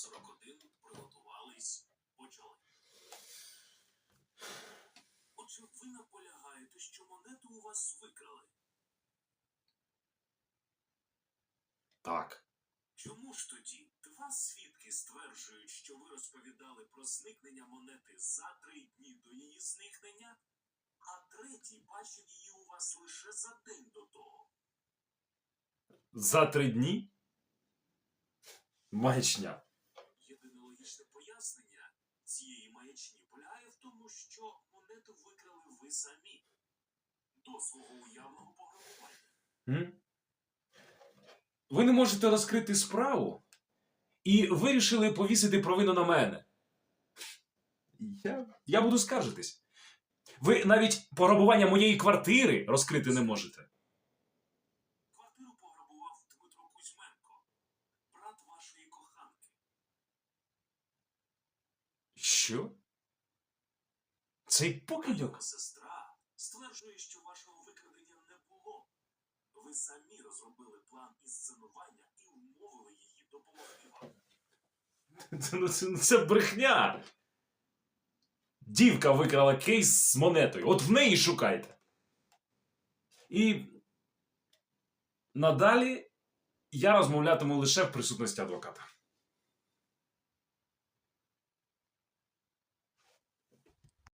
41 приготувались, почали. Отже, ви наполягаєте, що монету у вас викрали. Так. Чому ж тоді два свідки стверджують, що ви розповідали про зникнення монети за три дні до її зникнення, а третій бачив її у вас лише за день до того? За три дні? Маячня. Цієї маячні полягає в тому, що монету викрали ви самі до свого уявного пограбування. Ви не можете розкрити справу і вирішили повісити провину на мене. Я, я буду скаржитись. Ви навіть пограбування моєї квартири розкрити не можете. Квартиру пограбував Дмитро Кузьменко, брат вашої Що? Цей покидьок? сестра стверджує, що вашого викрадення не було. Ви самі розробили план інсценування і вмовили її допомогти вам. Це, ну, це, ну, це брехня. Дівка викрала кейс з монетою. От в неї шукайте. І надалі я розмовлятиму лише в присутності адвоката.